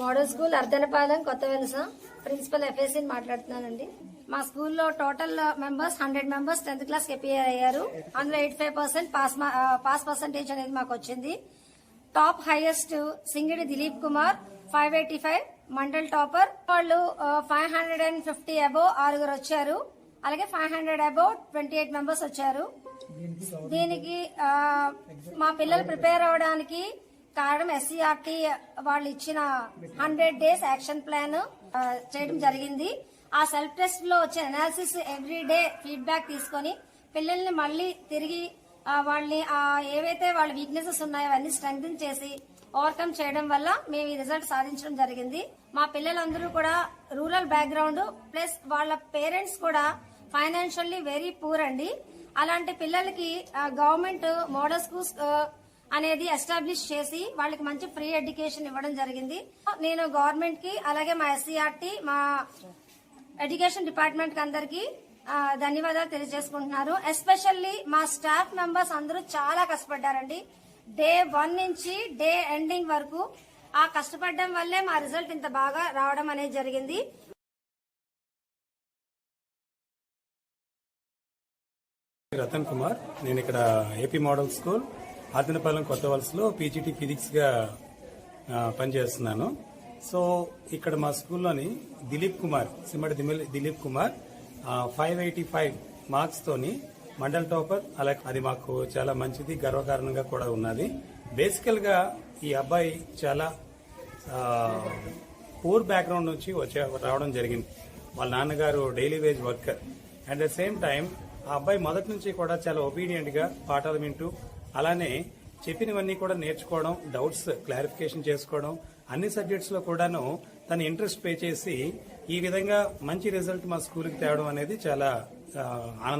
Model school అర్ధనపాలెం కొత్త వెలస principal FSC మాట్లాడుతున్నానండి. మా స్కూల్లో total members hundred members tenth class appear అయ్యారు. అందులో eighty five percent pass pass percentage అనేది మాకు వచ్చింది. Top highest Singidi Dilip Kumar five eighty five mandal topper. వాళ్ళు five hundred and fifty above ఆరుగురు వచ్చారు. అలాగే five hundred above twenty eight members వచ్చారు. దీనికి మా పిల్లలు ప్రిపేర్ అవ్వడానికి కారణం ఎస్సీఆర్టీ వాళ్ళు ఇచ్చిన హండ్రెడ్ డేస్ యాక్షన్ ప్లాన్ చేయడం జరిగింది. ఆ సెల్ఫ్ టెస్ట్లో వచ్చే అనాలిసిస్ ఎవ్రీ డే ఫీడ్బ్యాక్ తీసుకొని పిల్లల్ని మళ్ళీ తిరిగి వాళ్ళని ఏవైతే వాళ్ళ వీక్నెసెస్ ఉన్నాయో అవన్నీ స్ట్రెంగ్థన్ చేసి ఓవర్కమ్ చేయడం వల్ల మేము ఈ రిజల్ట్ సాధించడం జరిగింది. మా పిల్లలందరూ కూడా రూరల్ బ్యాక్గ్రౌండ్ ప్లస్ వాళ్ళ పేరెంట్స్ కూడా ఫైనాన్షియల్లీ వెరీ పూర్ అండి. అలాంటి పిల్లలకి గవర్నమెంట్ మోడల్ స్కూల్స్ అనేది ఎస్టాబ్లిష్ చేసి వాళ్ళకి మంచి ఫ్రీ ఎడ్యుకేషన్ ఇవ్వడం జరిగింది. నేను గవర్నమెంట్కి అలాగే మా ఎస్సీఆర్టీ మా ఎడ్యుకేషన్ డిపార్ట్మెంట్కి అందరికి ధన్యవాదాలు తెలియజేసుకుంటున్నారు. ఎస్పెషల్లీ మా స్టాఫ్ మెంబర్స్ అందరూ చాలా కష్టపడ్డారండి. డే వన్ నుంచి డే ఎండింగ్ వరకు ఆ కష్టపడడం వల్లే మా రిజల్ట్ ఇంత బాగా రావడం అనేది జరిగింది. రతన్ కుమార్ నేను ఇక్కడ ఏపీ మోడల్ స్కూల్ ఆదినపాలెం కొత్త వలసలో పీజీటీ ఫిజిక్స్గా పనిచేస్తున్నాను. సో ఇక్కడ మా స్కూల్లోని Dilip Kumar Simmadi Dilip Kumar five eighty five మార్క్స్తోని mandal topper అలాగే అది మాకు చాలా మంచిది గర్వకారణంగా కూడా ఉన్నది. బేసికల్గా ఈ అబ్బాయి చాలా పూర్ బ్యాక్గ్రౌండ్ నుంచి వచ్చే రావడం జరిగింది. వాళ్ళ నాన్నగారు daily wage worker at the same time ఆ అబ్బాయి మొదటి నుంచి కూడా చాలా ఒబీడియంట్గా పాఠాలు వింటూ అలానే చెప్పినవన్నీ కూడా నేర్చుకోవడం డౌట్స్ క్లారిఫికేషన్ చేసుకోవడం అన్ని సబ్జెక్ట్స్లో కూడాను తన ఇంట్రెస్ట్ పే చేసి ఈ విధంగా మంచి రిజల్ట్ మా స్కూల్కి తేవడం అనేది చాలా ఆనందంగా